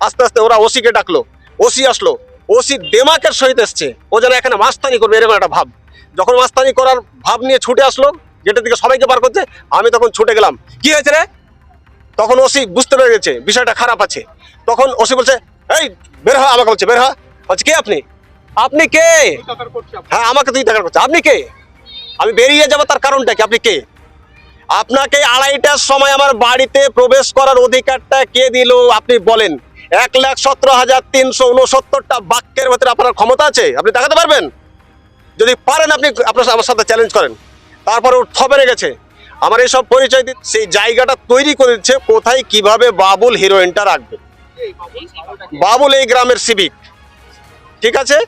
আস্তে আস্তে ওরা ওসিকে ডাকলো, ওসি আসলো, ওসি দেমাকের সহিত এসছে। ও যেন এখানে মাস্তানি করবে, এরকম একটা ভাব। যখন মাস্তানি করার ভাব নিয়ে ছুটে আসলো গেটের দিকে সবাইকে পার করছে, আমি তখন ছুটে গেলাম। কি হয়েছে রে? তখন ওসি বুঝতে পেরে গেছে, বিষয়টা খারাপ আছে। তখন ওসি বলছে, এই, বের হ, আমাকে বলছে, বের হ। বলছে, কে আপনি? আপনি কে? হ্যাঁ আমাকে তুই দেখার করছে আপনি কে? আমি বেরিয়ে যাব, তার কারণটা কি? আপনি কে? আপনাকে আড়াইটার সময় আমার বাড়িতে প্রবেশ করার অধিকারটা কে দিল? আপনি বলেন। এক লাখ সতেরো হাজার তিনশো উনসত্তরটা বাক্যের ভেতরে আপনার ক্ষমতা আছে? আপনি দেখাতে পারবেন? যদি পারেন আপনি আপনার আমার সাথে চ্যালেঞ্জ করেন। তারপরে ও থবেরে গেছে আমার এইসব পরিচয় সেই জায়গাটা তৈরি করে দিচ্ছে কোথায় কীভাবে বাবুল হিরোইনটা রাখবে। বাবুল এই গ্রামের সিভিক। ঠিক আছে?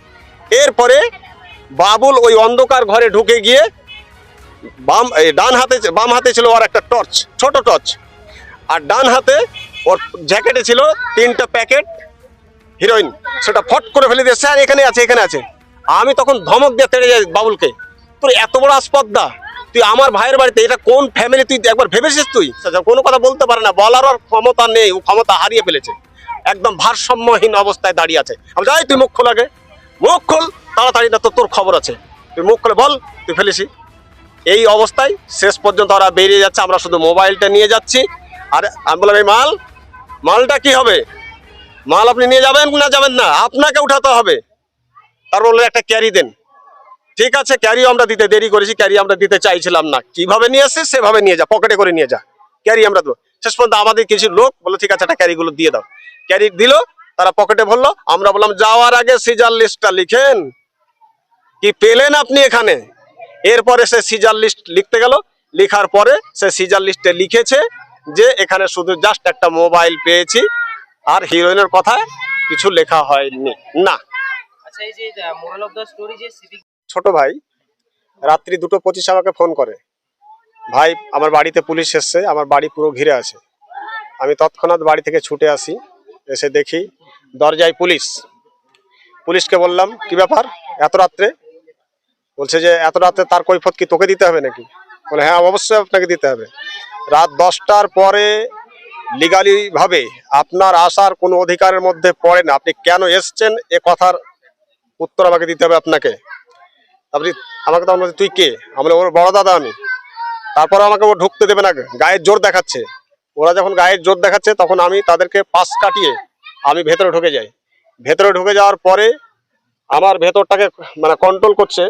এরপরে বাবুল ওই অন্ধকার ঘরে ঢুকে গিয়ে বাম ডান হাতে বাম হাতে ছিল ওর একটা টর্চ, ছোট টর্চ। আর ডান হাতে ওর জ্যাকেটে ছিল তিনটা প্যাকেট হিরোইন। সেটা ফট করে ফেলে দিয়ে স্যার এখানে আছে এখানে আছে। আমি তখন ধমক দিয়ে তেড়ে যাই বাবুলকে। তোর এত বড় আসপদ্দা তুই আমার ভাইয়ের বাড়িতে, এটা কোন ফ্যামিলি তুই একবার ভেবেছিস তুই? কোনো কথা বলতে পারে না। বলার ক্ষমতা নেই, ও ক্ষমতা হারিয়ে ফেলেছে। একদম ভারসাম্যহীন অবস্থায় দাঁড়িয়ে আছে। আমি যাই তুই মুখ খোল আগে। মুখ খোল, তাড়াতাড়ি না তো তোর খবর আছে। তুই মুখ খুলে বল, তুই ফেলেছি এই অবস্থায় শেষ পর্যন্ত ওরা বেরিয়ে যাচ্ছে। আমরা শুধু মোবাইলটা নিয়ে যাচ্ছি। আর আমি বললাম, এই মাল মালটা কি হবে? মাল আপনি নিয়ে যাবেন না যাবেন না? আপনাকে উঠাতে হবে। তার বলল একটা ক্যারি দেন। ঠিক আছে ক্যারি আমরা দিতে দেরি করেছি ক্যারি আমরা দিতে চাইছিলাম না। কীভাবে নিয়ে আসছে সেভাবে নিয়ে যা পকেটে করে নিয়ে যা। ক্যারি আমরা দেবো। শেষ পর্যন্ত আমাদের কিছু লোক বলল, ঠিক আছে, একটা ক্যারিগুলো দিয়ে দাও। ক্যারি দিল, তারা পকেটে ভরলো। আমরা বললাম, যাওয়ার আগে সিজার লিস্টটা লিখেন। কি পেলেন আপনি এখানে? এরপরে সে সিজার লিস্ট লিখতে গেল। লিখার পরে সে সিজার লিস্টে লিখেছে। যে এখানে শুধু জাস্ট একটা মোবাইল পেয়েছি আর হিরোইনের কথায় কিছু লেখা হয়নি। না। আচ্ছা ছোট ভাই রাত্রি দুটো পঁচিশ আমাকে ফোন করে। ভাই আমার বাড়িতে পুলিশ এসছে আমার বাড়ি পুরো ঘিরে আছে। আমি তৎক্ষণাৎ বাড়ি থেকে ছুটে আসি এসে দেখি দরজায় পুলিশ। পুলিশকে বললাম কি ব্যাপার? এত রাত্রে? বলছে যে এত রাত্রে তার কৈফত কি তোকে দিতে হবে নাকি? বলে হ্যাঁ অবশ্যই আপনাকে দিতে হবে। রাত দশটার পরে লিগালি ভাবে আপনার আসার কোনো অধিকারের মধ্যে পড়ে না। আপনি কেন এসছেন? এ কথার উত্তর আমাকে দিতে হবে আপনাকে। আপনি আমাকে তো বলছে তুই কে? আমি বললাম, ওর বড় দাদা আমি। তারপর আমাকে ও ঢুকতে দেবে না গায়ের জোর দেখাচ্ছে। ওরা যখন গায়ের জোর দেখাচ্ছে তখন আমি তাদেরকে পাশ কাটিয়ে আমি ভেতরে ঢুকে যাই। ভেতরে ঢুকে যাওয়ার পরে আমার ভেতরটাকে মানে কন্ট্রোল করছে।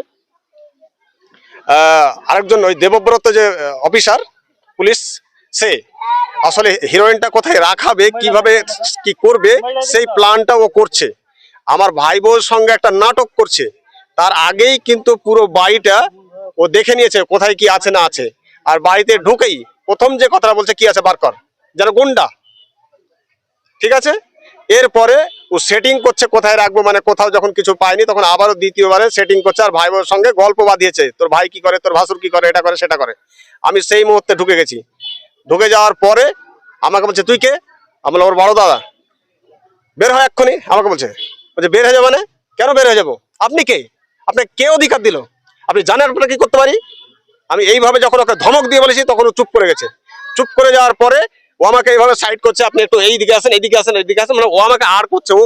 আরেকজন ওই দেবব্রত যে অফিসার, পুলিশ, সে আসলে হিরোইনটা কোথায় রাখাবে, কীভাবে, কি করবে, সেই প্ল্যানটা ও করছে। আমার ভাই বউর সঙ্গে একটা নাটক করছে। তার আগেই কিন্তু পুরো বাড়িটা ও দেখে নিয়েছে কোথায় কি আছে না আছে। আর বাড়িতে ঢুকেই প্রথম যে কথাটা বলছে, কি আছে বার কর, যেন গুন্ডা। ঠিক আছে? এরপরে ও সেটিং করছে, কোথায় রাখব? মানে কোথাও যখন কিছু পায়নি, তখন আবারও দ্বিতীয়বারে সেটিং করছে, আর ভাই বোনের সঙ্গে গল্প বাঁধিয়েছে। তোর ভাই কি করে, তোর ভাসুর কি করে, এটা করে, সেটা করে। আমি সেই মুহূর্তে ঢুকে গেছি। ঢুকে যাওয়ার পরে আমাকে বলছে, তুই কে? আমি ওর বড় দাদা। বের হয় এক্ষুনি, আমাকে বলছে। বলছে, বের হয়ে যাব মানে? কেন বের হয়ে যাব? আপনি কে? আপনি কে অধিকার দিল? আপনি জানেন আপনারা কি করতে পারি? আমি এইভাবে যখন ওকে ধমক দিয়ে বলেছি, তখন ও চুপ করে গেছে। চুপ করে যাওয়ার পরে ও আমাকে এইভাবে সাইড করছে, আপনি একটু এই দিকে আসেন, এইদিকে আসেন এইদিকে আসেন মানে ও আমাকে আর করছে, ও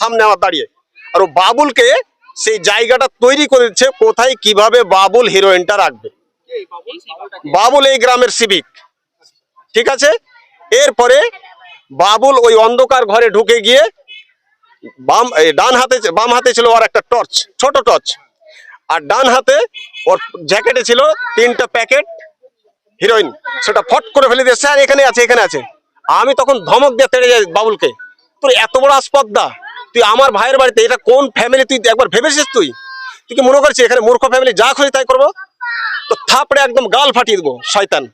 সামনে আমার দাঁড়িয়ে। আর ও বাবুলকে সেই জায়গাটা তৈরি করে দিচ্ছে, কোথায়, কীভাবে বাবুল হিরোইনটা রাখবে। বাবুল এই গ্রামের সিভিক ঠিক আছে? এরপরে বাবুল ওই অন্ধকার ঘরে ঢুকে গিয়ে বাম ডান হাতে বাম হাতে ছিল ওর একটা টর্চ ছোট টর্চ আর ডান হাতে ওর জ্যাকেটে ছিল তিনটা প্যাকেট হিরোইন, সেটা ফট করে ফেলে দিয়েছে, আর এখানে আছে এখানে আছে। আমি তখন ধমক দিয়ে তেড়ে যাই বাবুলকে। তোর এত বড় আসপদ্দা তুই আমার ভাইয়ের বাড়িতে, এটা কোন ফ্যামিলি তুই একবার ভেবেছিস তুই? তুই কি মনে করছিস এখানে মূর্খ ফ্যামিলি যা খুশি তাই করব? তো থাপড়ে একদম গাল ফাটিয়ে দেবো, শয়তান।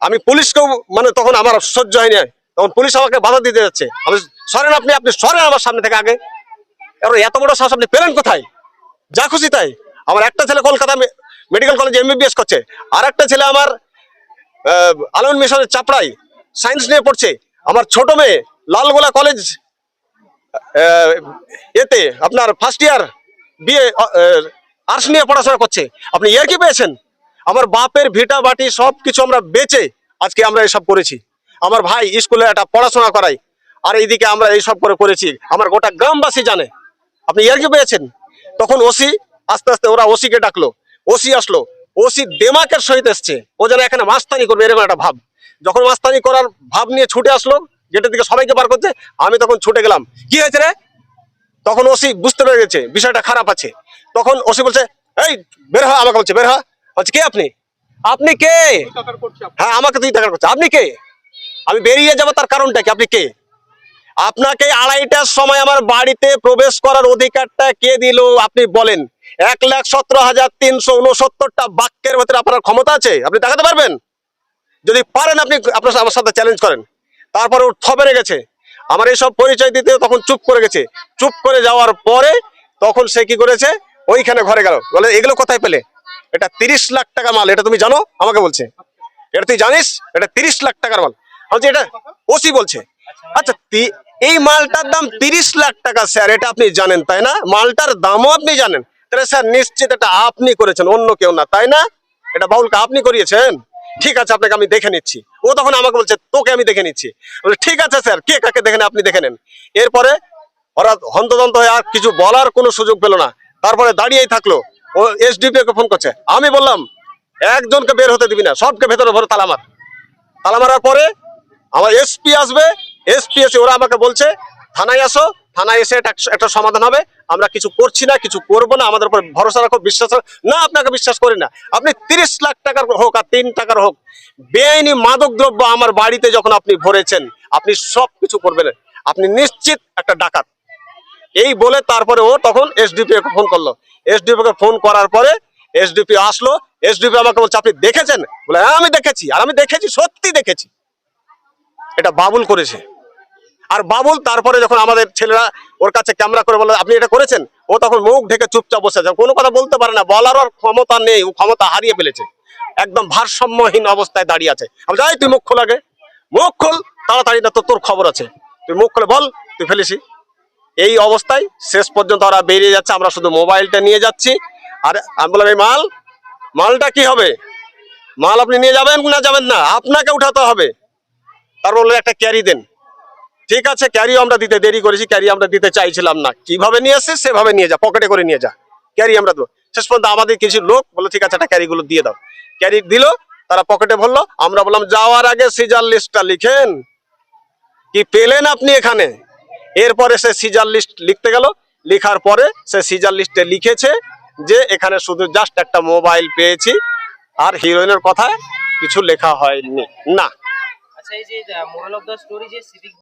আমি পুলিশকেও মানে তখন আমার সহ্য হয়নি। তখন পুলিশ আমাকে বাধা দিতে যাচ্ছে। আমি সরেন আপনি আপনি সরেন আমার সামনে থেকে আগে। এবার এত বড় সাহস, আপনি পেলেন কোথায়? যা খুশি তাই। আমার একটা ছেলে কলকাতা মেডিকেল কলেজে এমবিবিএস করছে। আর একটা ছেলে আমার আলমন মিশনের চাপড়াই সায়েন্স নিয়ে পড়ছে। আমার ছোট মেয়ে, লালগোলা কলেজ এতে আপনার ফার্স্ট ইয়ার বিএ আর্টস নিয়ে পড়াশোনা করছে। আপনি ইয়ার কি পেয়েছেন? আমার বাপের ভিটা বাটি সব কিছু আমরা বেচে আজকে আমরা এসব করেছি। আমার ভাই স্কুলে একটা পড়াশোনা করাই আর এইদিকে আমরা এইসব করে করেছি। আমার গোটা গ্রামবাসী জানে। আপনি ইয়ার কি পেয়েছেন? তখন ওসি আস্তে আস্তে ওরা ওসিকে ডাকলো। ওসি আসলো। ওসি দেমাকের সহিত এসছে। ও যেন এখানে মাস্তানি করবে, এরকম একটা ভাব। যখন মাস্তানি করার ভাব নিয়ে ছুটে আসলো গেটের দিকে সবাইকে বার করছে, আমি তখন ছুটে গেলাম। কি হয়েছে রে? তখন ওসি বুঝতে পেরে গেছে, বিষয়টা খারাপ আছে। তখন ওসি বলছে, এই, বের হ, আমাকে বলছে, বের হ। বলছে, কে আপনি? আপনি কে? হ্যাঁ আমাকে তুই দেখার করছে আপনি কে? আমি বেরিয়ে যাব, তার কারণটা কি? আপনি কে? আপনাকে আড়াইটার সময় আমার বাড়িতে প্রবেশ করার অধিকারটা কে দিল? আপনি বলেন। এক লাখ সতেরো হাজার তিনশো উনসত্তরটা বাক্যের ভেতরে আপনার ক্ষমতা আছে? আপনি দেখাতে পারবেন? যদি পারেন আপনি আপনার আমার সাথে চ্যালেঞ্জ করেন। তারপরে ও থবেরে গেছে আমার এইসব পরিচয় দিতে তখন চুপ করে গেছে। চুপ করে যাওয়ার পরে তখন সে কি করেছে? ওইখানে ঘরে গেল। বলে এগুলো কোথায় পেলে? এটা তিরিশ লাখ টাকা মাল। এটা তুমি জানো? আমাকে বলছে। এটা তুই জানিস? এটা তিরিশ লাখ টাকার মাল। বলছি, এটা ওসি বলছে। আচ্ছা এই মালটার দাম তিরিশ লাখ টাকা স্যার এটা আপনি জানেন তাই না? মালটার দামও আপনি জানেন। তাহলে স্যার নিশ্চিত এটা আপনি করেছেন অন্য কেউ না তাই না? এটা বাউলকে আপনি করিয়েছেন? ঠিক আছে আপনাকে আমি দেখে নিচ্ছি। ও তখন আমাকে বলছে তোকে আমি দেখে নিচ্ছি। বলে, ঠিক আছে স্যার কে কাকে দেখেন আপনি দেখে নেন। এরপরে ওরা হন্তদন্ত হয়ে আর কিছু বলার কোনো সুযোগ পেল না। তারপরে দাঁড়িয়েই থাকল। ও এসডিপি কে ফোন করছে। আমি বললাম একজনকে বের হতে দিবি না সবকে ভেতরে ভরে তালা মার। তালা মারার পরে আমার এসপি আসবে এসপি এসে ওরা আমাকে বলছে থানায় আসো থানায় এসে এটা একটা সমাধান হবে। আমরা কিছু করছি না, কিছু করব না। আমাদের উপর ভরসা রাখো, বিশ্বাস না, আপনাকে বিশ্বাস করি না। আপনি তিরিশ লাখ টাকার হোক আর তিন টাকার হোক, বেআইনি মাদক দ্রব্য আমার বাড়িতে যখন আপনি ভরেছেন, আপনি সব কিছু করবেন। আপনি নিশ্চিত একটা ডাকাত। এই বলে তারপরে ও তখন এসডিপি কে ফোন করল। এসডিপি কে ফোন করার পরে এসডিপি আসলো। এসডিপি আমাকে বলছে, আপনি দেখেছেন? বলে হ্যাঁ আমি দেখেছি। আর আমি দেখেছি, সত্যি দেখেছি। এটা বাবুল করেছে। আর বাবুল তারপরে যখন আমাদের ছেলেরা ওর কাছে ক্যামেরা করে বলে আপনি এটা করেছেন? ও তখন মুখ ঢেকে চুপচাপ বসে আছে। কোনো কথা বলতে পারে না। বলার ওর ক্ষমতা নেই। ও ক্ষমতা হারিয়ে ফেলেছে। একদম ভারসাম্যহীন অবস্থায় দাঁড়িয়ে আছে। আমি যাই, তুই মুখ খোল আগে। মুখ খোল, তাড়াতাড়ি না তো তোর খবর আছে। তুই মুখ খুলে বল, তুই ফেলেছি। এই অবস্থায় শেষ পর্যন্ত ওরা বেরিয়ে যাচ্ছে। আমরা শুধু মোবাইলটা নিয়ে যাচ্ছি। আর আমি বললাম, এই মাল, মালটা কি হবে? মাল আপনি নিয়ে যাবেন না যাবেন না? আপনাকে উঠাতে হবে। তার বলল, একটা ক্যারি দেন। ঠিক আছে ক্যারি আমরা দিতে দেরি করেছি ক্যারি আমরা দিতে চাইছিলাম না। কীভাবে নিয়ে আসছে সেভাবে নিয়ে যা পকেটে করে নিয়ে যা। ক্যারি আমরা দেবো। শেষ পর্যন্ত আমাদের কিছু লোক বলল, ঠিক আছে, একটা ক্যারি গুলো দিয়ে দাও। ক্যারি দিল, তারা পকেটে ভরলো। আমরা বললাম, যাওয়ার আগে সিজার লিস্টটা লিখেন। কি পেলেন আপনি এখানে? এরপরে সে সিজার লিস্ট লিখতে গেল। লিখার পরে সে সিজার লিস্টে লিখেছে যে, এখানে শুধু জাস্ট একটা মোবাইল পেয়েছি, আর হিরোইনের কথা কিছু লেখা হয়নি। না। আচ্ছা